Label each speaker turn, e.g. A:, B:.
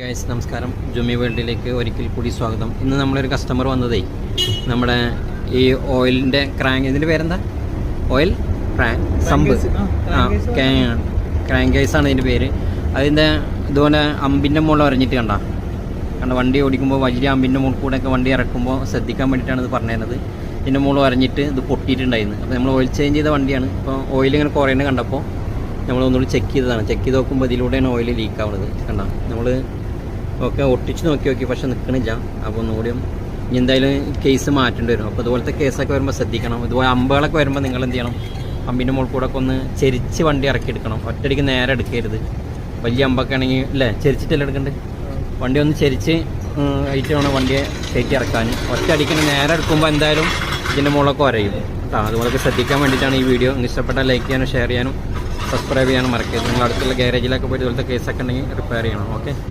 A: Guys നമസ്കാരം. ജുമി വേൾഡിലേക്ക് ഒരിക്കൽ കൂടി സ്വാഗതം. ഇന്ന് നമ്മളൊരു കസ്റ്റമർ വന്നതേ നമ്മുടെ ഈ ഓയിലിന്റെ ക്രാങ്ക് ഇതിന്റെ പേരെന്താ? ഓയിൽ? Crank sump. ആ ക്രാങ്ക് ഗൈസ് ആണ്. ഇതിന്റെ പേര്. അതിന്റെ ഇതുപോലെ അമ്പിന്റെ മുകളിൽ അറിഞ്ഞിട്ട് കണ്ട? കണ്ട വണ്ടി ഓടിക്കുമ്പോൾ വലിയ അമ്പിന്റെ മുകളിൽ കൂടെ ഒക്കെ വണ്ടി ഇറക്കുമ്പോൾ ശ്രദ്ധിക്കാൻ വേണ്ടിയിട്ടാണ് ഇത് പറഞ്ഞിരുന്നത്. ഇതിന്റെ മുകളിൽ അറിഞ്ഞിട്ട് ഇത് പൊട്ടിയിട്ടുണ്ടായിരുന്നു. അപ്പോൾ നമ്മൾ ഓയിൽ ചേഞ്ച് ചെയ്ത വണ്ടിയാണ്. ഇപ്പോൾ ഓയിൽ ഇങ്ങനെ കുറയുന്നത് കണ്ടപ്പോൾ നമ്മൾ ഒന്നുകൂടി ചെക്ക് ചെയ്തതാണ്. ചെക്ക് ചെയ്ത് നോക്കുമ്പോൾ ഇതിലൂടെയാണ് ഓയിൽ ലീക്കാവുന്നത് കണ്ട നമ്മൾ ഒക്കെ ഒട്ടിച്ച് നോക്കി നോക്കി പക്ഷെ നിൽക്കണില്ല അപ്പോൾ ഒന്നുകൂടിയും ഇനി എന്തായാലും കേസ് മാറ്റേണ്ടി വരും. അപ്പോൾ ഇതുപോലത്തെ കേസൊക്കെ വരുമ്പോൾ ശ്രദ്ധിക്കണം. ഇതുപോലെ അമ്പുകളൊക്കെ വരുമ്പോൾ നിങ്ങൾ എന്ത് ചെയ്യണം? അമ്പിന്റെ മുകളിൽ കൂടെ ഒക്കെ ഒന്ന് ചെരിച്ച് വണ്ടി ഇറക്കിയെടുക്കണം ഒറ്റയടിക്ക് നേരെ എടുക്കരുത്. വലിയ അമ്പൊക്കെ ആണെങ്കിൽ അല്ലേ? ചെരിച്ചിട്ടല്ലേ എടുക്കണ്ടേ? വണ്ടി ഒന്ന് ചെരിച്ച് ഐറ്റം വേണം വണ്ടിയെ കയറ്റി ഇറക്കാൻ. ഒറ്റ നേരെ എടുക്കുമ്പോൾ എന്തായാലും ഇതിന്റെ മുകളൊക്കെ ഉരയും കേട്ടോ അതുപോലൊക്കെ ശ്രദ്ധിക്കാൻ വേണ്ടിയിട്ടാണ് ഈ വീഡിയോ. ഇഷ്ടപ്പെട്ടാൽ ലൈക്ക് ചെയ്യാനും ഷെയർ ചെയ്യാനും സബ്സ്ക്രൈബ് ചെയ്യാനും മറക്കരുത്. നിങ്ങൾ അടുത്തുള്ള ഗാരേജിലൊക്കെ പോയി ഇതുപോലത്തെ കേസൊക്കെ ഉണ്ടെങ്കിൽ റിപ്പയർ ചെയ്യണം. ഓക്കെ